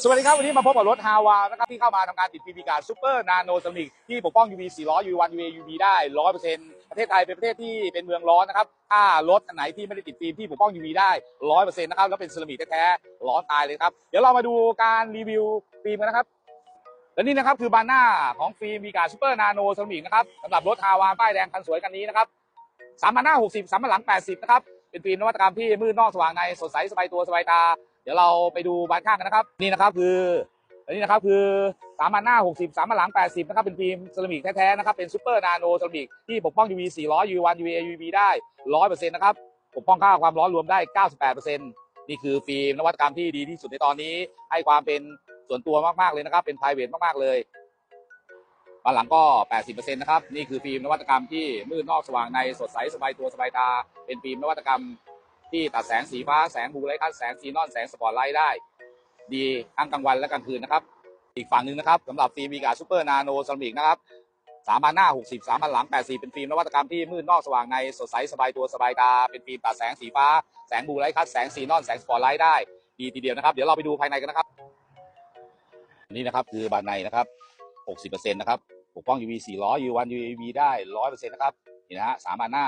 สวัสดีครับ วันนี้มาพบกับรถฮาวานะครับที่เข้ามาทำการติด PV การซูเปอร์นาโนเซรามิกที่ปกป้อง UV 400 UV1 UV UV ได้ 100%ประเทศไทยเป็นประเทศที่เป็นเมืองร้อนนะครับถ้ารถอันไหนที่ไม่ได้ติดฟิล์มที่ปกป้อง UV ได้ 100%นะครับแล้วเป็นเซรามิกแท้ๆร้อนตายเลยครับเดี๋ยวเรามาดูการรีวิวฟิล์มกันนะครับและนี่นะครับคือบานหน้าของฟิล์ม v ีการซูเปอร์นาโนเซรามิกนะครับสำหรับรถฮาวาป้ายแดงคันสวยคันนี้นะครับสามพันหน้าหกสิบสามพันหลังแปดสิบนะครับเป็นฟิล์มนวัตกรรมที่มืดนอกสว่างในสดใสสบายตัวสบายตา เดี๋ยวเราไปดูบานข้างกันนะครับ นี่นะครับคืออันนี้นะครับคือสามพันหน้าหกสิบสามพันหลังแปดสิบนะครับ เป็นฟิล์มเซรามิกแท้ๆนะครับ เป็นซูเปอร์นาโนเซรามิกที่ปกป้อง UV 400 UV1 UV UV ได้ร้อยเปอร์เซ็นต์นะครับ ปกป้องค่าความร้อนรวมได้เก้าสิบแปดเปอร์เซ็นต์นี่คือฟิล์มนวัตกรรมที่ดีที่สุดในตอนนี้ ให้ความเป็นส่วนตัวมากๆเลยนะครับ เป็น p r i v a t มากๆเลยบานหลังก็ 80%นะครับ นี่คือฟิล์มนวัตกรรมที่มืดนอกสว่างในสดใสสบายตัวสบายตา เป็นฟิล์มนวัตกรรม ที่ตัดแสงสีฟ้าแสงบูไลท์คัสแสงซีนอนแสงสปอตไลท์ได้ ดีทั้งกลางวันและกลางคืนนะครับ อีกฝั่งหนึ่งนะครับสำหรับฟิล์มวีกาซูเปอร์นาโนซามิกนะครับสามพันหน้า60 3 0 0หลัง80เป็นฟิล์มนวัตกรรมที่มืดนอกสว่างในสดใสสบายตัวสบายตา เป็นฟิล์มตัดแสงสีฟ้าแสงบูไลท์คัสแสงซีนอนแสงสปอตไลท์ได้ดีทีเดียวนะครับเดี๋ยวเราไปดูภายในกันนะครับนี่นะครับคือบานในนะครับ60%นะครับปกป้อง UV 400 UV1 UV ได้ 100%นะครับนี่นะฮะสามพันหน้า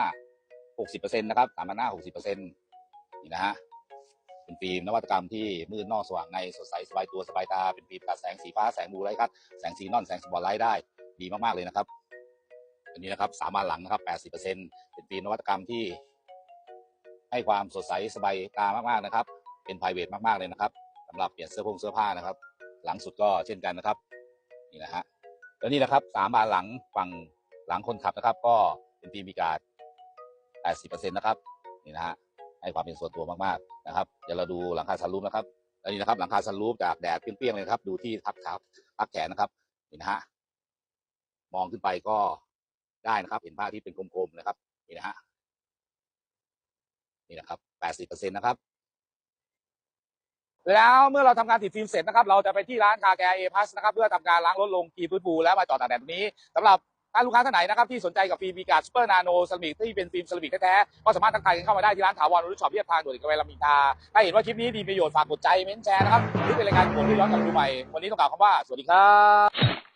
60%นะครับสามพันหน้า60% นี่นะฮะเป็นฟิล์มนวัตกรรมที่มืดนอกสว่างในสดใสสบายตัวสบายตาเป็นฟิล์มตัดแสงสีฟ้าแสงบูไลท์ครับแสงซีนอนแสงสปอตไลท์ได้ดีมากๆเลยนะครับอันนี้นะครับสามานหลังนะครับ 80%เป็นฟิล์มนวัตกรรมที่ ให้ความสดใสสบายตามากๆนะครับ เป็น p r i v a t มากๆเลยนะครับสำหรับเปลี่ยนเสื้อผงเสื้อผ้านะครับ หลังสุดก็เช่นกันนะครับนี่นะฮะแล้วนี่นะครับสามบานหลังฝั่งหลังคนขับนะครับ ก็เป็นฟิล์มมีการ80%นะครับนี่นะฮะ ให้ความเป็นส่วนตัวมากๆนะครับเดี๋ยวเราดูหลังคาซันรูฟนะครับแล้วนี่นะครับ หลังคาซันรูฟจากแดดเปรี้ยงๆเลยครับ ดูที่ทับขาทับแขนนะครับนี่นะฮะมองขึ้นไปก็ได้นะครับ เห็นภาพที่เป็นกลมๆนะครับนี่นะฮะนี่นะครับ80%นตนะครับ แล้วเมื่อเราทำการติดฟิล์มเสร็จนะครับ เราจะไปที่ร้านคาแกร์เอพัสนะครับ เพื่อทำการล้างรถลงกีพื้นปูแล้วมาจอดตากแดดตรงนี้สำหรับ ถ้าลูกค้าท่านไหนนะครับที่สนใจกับฟิล์มบีการ์ซูเปอร์นาโนเซรามิกที่เป็นฟิล์มเซรามิกแท้ๆก็สามารถทักทายกันเข้ามาได้ที่ร้านถาวรรุ่ช็อปเรียบทางด่วนกระเวลามินทาถ้าเห็นว่าคลิปนี้ดีประโยชน์ฝากกดใจเม้นแชร์นะครับนี่เป็นรายการผมที่ย้อนกับดูใหม่วันนี้ต้องกล่าวคำว่าสวัสดีครับ